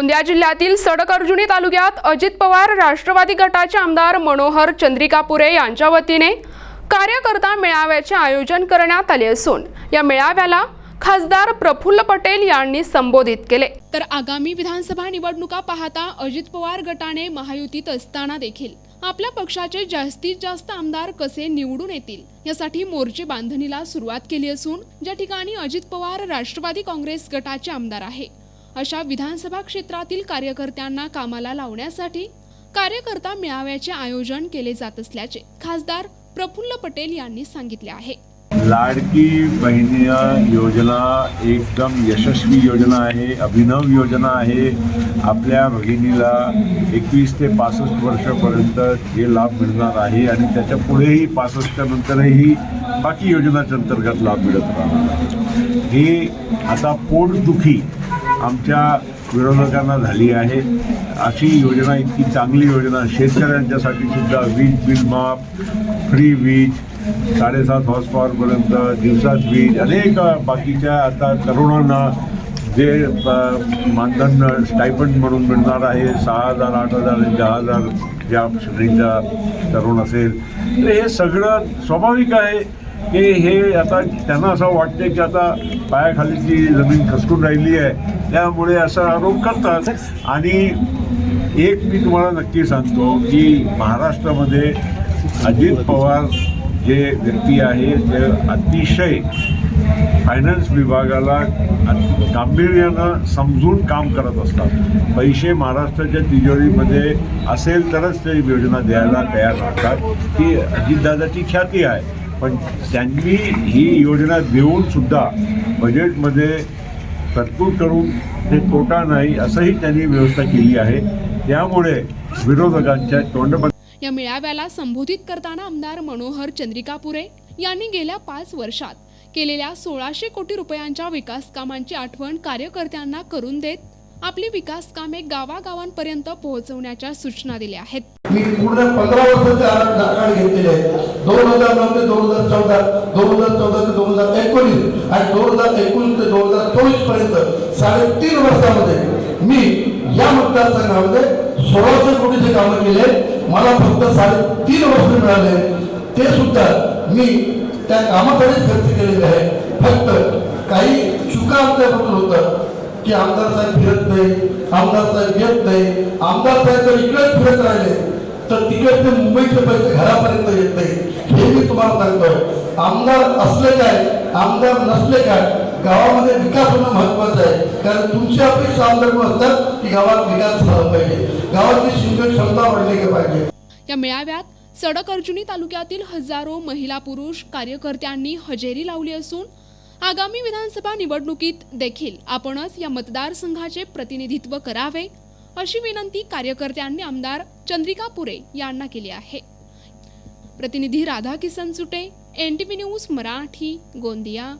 गोंदिया जिल्ह्यातील सडकअर्जुनी तालुक्यात अजित पवार राष्ट्रवादी गटाचे आमदार मनोहर चंद्रिकापुरे यांच्या वतीने कार्यकर्ता मेळाव्याचे आयोजन करण्यात आले असून या मेळाव्याला खासदार प्रफुल्ल पटेल यांनी संबोधित केले. तर आगामी विधानसभा निवडणुका पाहता अजित पवार गटाने महायुतीत असताना देखील आपल्या पक्षाचे जास्तीत जास्त आमदार कसे निवडून येतील यासाठी मोर्चे बांधणीला सुरुवात केली असून ज्या ठिकाणी अजित पवार राष्ट्रवादी काँग्रेस गटाचे आमदार आहे. अशा विधानसभा क्षेत्रातील कार्यकर्त्यांना कामाला लावण्यासाठी कार्यकर्ता मेळाव्याचे आयोजन केले जात असल्याचे खासदार प्रफुल्ल पटेल यांनी सांगितले आहे. लाडकी बहिणी योजना एकदम यशस्वी योजना आहे अभिनव योजना आहे. आपल्या भगिनीला एकवीस ते पासष्ट वर्षापर्यंत हे लाभ मिळणार आहे आणि त्याच्या पुढेही पासष्टच्या नंतरही बाकी योजनाच्या अंतर्गत लाभ मिळत राहणार हे आता पोटदुखी आमच्या विरोधकांना झाली आहे. अशी योजना इतकी चांगली योजना शेतकऱ्यांच्यासाठी सुद्धा वीज बिल माफ फ्री वीज साडेसात हॉर्स पॉवरपर्यंत दिवसात वीज अनेक बाकीच्या आता तरुणांना जे मानधन स्टायपंड म्हणून मिळणार आहे सहा हजार आठ हजार दहा हजार ज्या श्रेणीचा तरुण असेल. तर हे सगळं स्वाभाविक आहे. की हे आता त्यांना असं वाटते की आता पायाखालीची जमीन खसकून राहिली आहे त्यामुळे असा आरोप करतात. आणि एक मी तुम्हाला नक्की सांगतो की महाराष्ट्रामध्ये अजित पवार जे व्यक्ती आहे ते अतिशय फायनान्स विभागाला गांभीर्यानं समजून काम करत असतात. पैसे महाराष्ट्राच्या तिजोरीमध्ये असेल तरच ते योजना द्यायला तयार राहतात. ती अजितदादाची ख्याती आहे. पण त्यांनी ही योजना देऊन सुद्धा बजेटमध्ये तरतूद करून ते तोटा नाही असंही त्यांनी व्यवस्था केली आहे. त्यामुळे विरोधकांच्या तोंडबंद या मेळाव्याला संबोधित करताना आमदार मनोहर चंद्रिकापुरे यांनी गेल्या पाच वर्षात केलेल्या सोळाशे कोटी रुपयांच्या विकास कामांची आठवण कार्यकर्त्यांना करून देत आपली विकास कामे गावागावांपर्यंत पोहोचवण्याच्या सूचना दिल्या आहेत. मी पूर्ण पंधरा वर्षाचे आराख आराखडे घेतलेले आहेत दोन हजार नऊ ते दोन हजार चौदा दोन हजार चौदा ते दोन हजार एकोणीस आणि दोन हजार एकोणीस ते दोन हजार चोवीसपर्यंत साडेतीन वर्षामध्ये मी या मतदारसंघामध्ये सोळाशे कोटीचे कामं केले. मला फक्त साडेतीन वर्ष मिळाले. ते सुद्धा मी त्या कामासाठी खर्च केलेले आहे. फक्त काही चुका आमच्याबद्दल होतं की आमदार साहेब फिरत नाही आमदार साहेब येत नाही. आमदार साहेब तर इकडेच फिरत राहिले. तर तिकडचे मुंबईचे पैसे घरापर्यंत येत नाही. हे मी तुम्हाला सांगतोय आमदार असले काय आमदार नसले काय गावामध्ये विकास होणं महत्वाचं आहे. कारण तुमची अपेक्षा आमदार असतात की गावात विकास झाला पाहिजे. गावाची सिंचन क्षमता वाढली पाहिजे. या मेळाव्यात सडक अर्जुनी तालुक्यातील हजारो महिला पुरुष कार्यकर्त्यांनी हजेरी लावली असून आगामी विधानसभा निवडणुकीत देखील आपणच या मतदारसंघाचे प्रतिनिधित्व करावे अशी विनंती कार्यकर्त्यांनी आमदार चंद्रिका पुरे यांना केली आहे. प्रतिनिधी Radha Kisan Sute N T news Marathi Gondia.